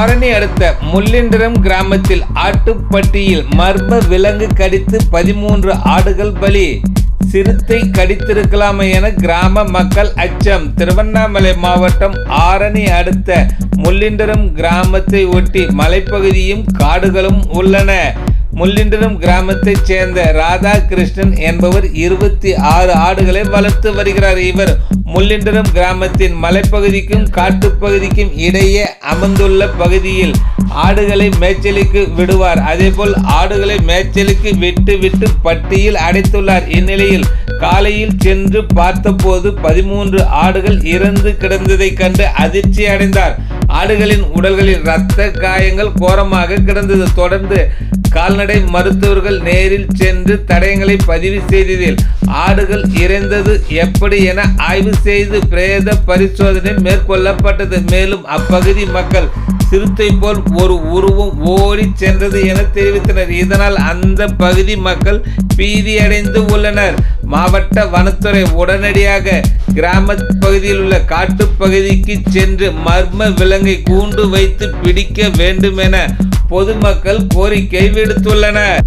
ஆரணி அடுத்த முள்ளிண்டிரம் கிராமத்தில் ஆட்டுப்பட்டியில் மர்ம விலங்கு கடித்து பதிமூன்று ஆடுகள் பலி. சிறுத்தை கடித்திருக்கலாமே என கிராம மக்கள் அச்சம். திருவண்ணாமலை மாவட்டம் ஆரணி அடுத்த முள்ளிண்டிரம் கிராமத்தை ஒட்டி மலைப்பகுதியும் காடுகளும் உள்ளன. முள்ளிண்டிரம் கிராமத்தைச் சேர்ந்த ராதாகிருஷ்ணன் என்பவர் இருபத்தி ஆறு ஆடுகளை வளர்த்து வருகிறார். இவர் முள்ளிண்டிரம் கிராமத்தின் மலைப்பகுதிக்கும் காட்டுப்பகுதிக்கும் இடையே அமைந்துள்ள பகுதியில் ஆடுகளை மேய்ச்சலுக்கு விடுவார். அதேபோல் ஆடுகளை மேய்ச்சலுக்கு விட்டு விட்டு பட்டியில் அடைத்துள்ளார். இந்நிலையில் காலையில் சென்று பார்த்தபோது பதிமூன்று ஆடுகள் இறந்து கிடந்ததைக் கண்டு அதிர்ச்சி அடைந்தார் ஆடுகளின் உடல்களில் இரத்த காயங்கள் கோரமாக கிடந்தது. தொடர்ந்து கால்நடை மருத்துவர்கள் நேரில் சென்று தடயங்களை பதிவு செய்ததில் ஆடுகள் இறந்தது எப்படி என ஆய்வு செய்து பிரேத பரிசோதனை மேற்கொள்ளப்பட்டது. மேலும் அப்பகுதி மக்கள் சிறுத்தை போல் ஒரு உருவம் ஓடி சென்றது என தெரிவித்தனர். இதனால் அந்த பகுதி மக்கள் பீதியடைந்து உள்ளனர். மாவட்ட வனத்துறை உடனடியாக கிராம பகுதியில் உள்ள காட்டுப்பகுதிக்கு சென்று மர்ம விலங்கை கூண்டு வைத்து பிடிக்க வேண்டும் என பொதுமக்கள் கோரிக்கை விடுத்துள்ளனர்.